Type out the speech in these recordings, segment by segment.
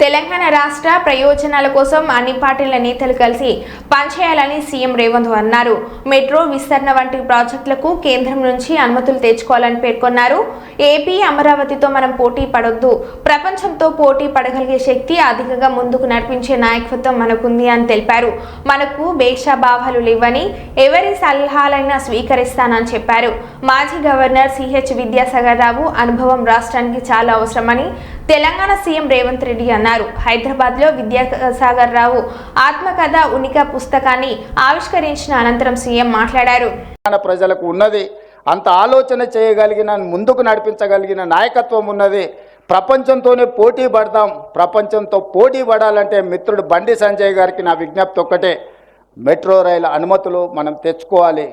తెలంగాణ రాష్ట్ర ప్రయోజనాల కోసం అన్ని పార్టీల నేతలు కలిసి పనిచేయాలని సీఎం రేవంత్ అన్నారు. మెట్రో విస్తరణ వంటి ప్రాజెక్టులకు కేంద్రం నుంచి అనుమతులు తెచ్చుకోవాలని పేర్కొన్నారు. ఏపీ అమరావతితో మనం పోటీ పడొద్దు. ప్రపంచంతో పోటీ పడగలిగే శక్తి అధికంగా ముందుకు నడిపించే నాయకత్వం మనకుంది అని తెలిపారు. మనకు భేషాభావాలు లేవని ఎవరి సలహాలైనా స్వీకరిస్తానని చెప్పారు. మాజీ గవర్నర్ సిహెచ్ విద్యాసాగర్ రావు అనుభవం రాష్ట్రానికి చాలా అవసరమని తెలంగాణ సీఎం రేవంత్ రెడ్డి అన్నారు. హైదరాబాద్లో విద్యాసాగర్ రావు ఆత్మకథ ఉనిక పుస్తకాన్ని ఆవిష్కరించిన అనంతరం సీఎం మాట్లాడారు. ప్రజలకు ఉన్నది అంత ఆలోచన చేయగలిగిన ముందుకు నడిపించగలిగిన నాయకత్వం ఉన్నది. ప్రపంచంతోనే పోటీ పడదాం ప్రపంచంతో పోటీ పడాలంటే మిత్రుడు బండి సంజయ్ గారికి నా విజ్ఞప్తి ఒక్కటే. మెట్రో రైలు అనుమతులు మనం తెచ్చుకోవాలి.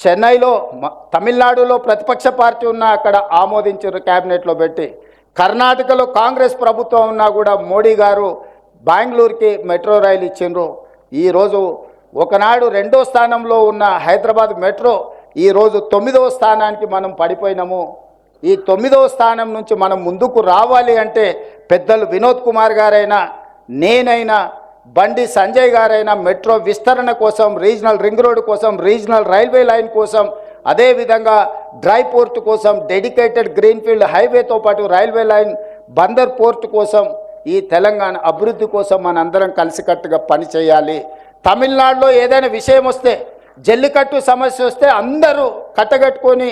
చెన్నైలో మ- తమిళనాడులో ప్రతిపక్ష పార్టీ ఉన్నా అక్కడ ఆమోదించారు క్యాబినెట్లో పెట్టి కర్ణాటకలో కాంగ్రెస్ ప్రభుత్వం ఉన్నా కూడా మోడీ గారు బెంగళూరుకి మెట్రో రైలు ఇచ్చిండ్రు. ఈరోజు ఒకనాడు రెండో స్థానంలో ఉన్న హైదరాబాద్ మెట్రో ఈరోజు తొమ్మిదవ స్థానానికి మనం పడిపోయినాము. ఈ తొమ్మిదవ స్థానం నుంచి మనం ముందుకు రావాలి అంటే పెద్దలు వినోద్ కుమార్ గారైనా నేనైనా బండి సంజయ్ గారైనా మెట్రో విస్తరణ కోసం రీజనల్ రింగ్ రోడ్ కోసం రీజనల్ రైల్వే లైన్ కోసం అదేవిధంగా డ్రై పోర్ట్ కోసం డెడికేటెడ్ గ్రీన్ఫీల్డ్ హైవేతో పాటు రైల్వే లైన్ బందర్ పోర్ట్ కోసం ఈ తెలంగాణ అభివృద్ధి కోసం మనందరం కలిసికట్టుగా పనిచేయాలి తమిళనాడులో ఏదైనా విషయం వస్తే జల్లికట్టు సమస్య వస్తే అందరూ కట్టగట్టుకొని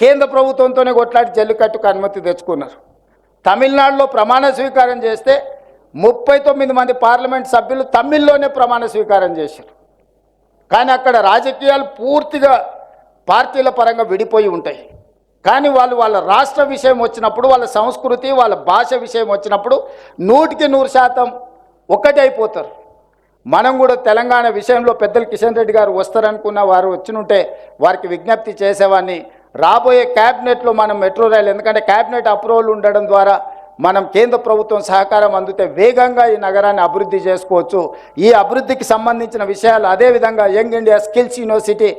కేంద్ర ప్రభుత్వంతోనే కొట్లాడి జల్లికట్టుకు అనుమతి తెచ్చుకున్నారు. తమిళనాడులో ప్రమాణ స్వీకారం చేస్తే ముప్పై తొమ్మిది మంది పార్లమెంట్ సభ్యులు తమిళ్ళోనే ప్రమాణ స్వీకారం చేశారు. కానీ అక్కడ రాజకీయాలు పూర్తిగా పార్టీల పరంగా విడిపోయి ఉంటాయి. కానీ వాళ్ళు వాళ్ళ రాష్ట్ర విషయం వచ్చినప్పుడు వాళ్ళ సంస్కృతి వాళ్ళ భాష విషయం వచ్చినప్పుడు నూటికి నూరు శాతం ఒక్కటైపోతారు మనం కూడా తెలంగాణ విషయంలో పెద్దలు కిషన్ రెడ్డి గారు వస్తారనుకున్న వారు వచ్చినుంటే వారికి విజ్ఞప్తి చేసేవాడిని రాబోయే క్యాబినెట్లో మనం మెట్రో రైలు ఎందుకంటే క్యాబినెట్ అప్రూవల్ ఉండడం ద్వారా మనం కేంద్ర ప్రభుత్వం సహకారం అందితే వేగంగా ఈ నగరాన్ని అభివృద్ధి చేసుకోవచ్చు. ఈ అభివృద్ధికి సంబంధించిన విషయాలు అదేవిధంగా యంగ్ ఇండియా స్కిల్స్ యూనివర్సిటీ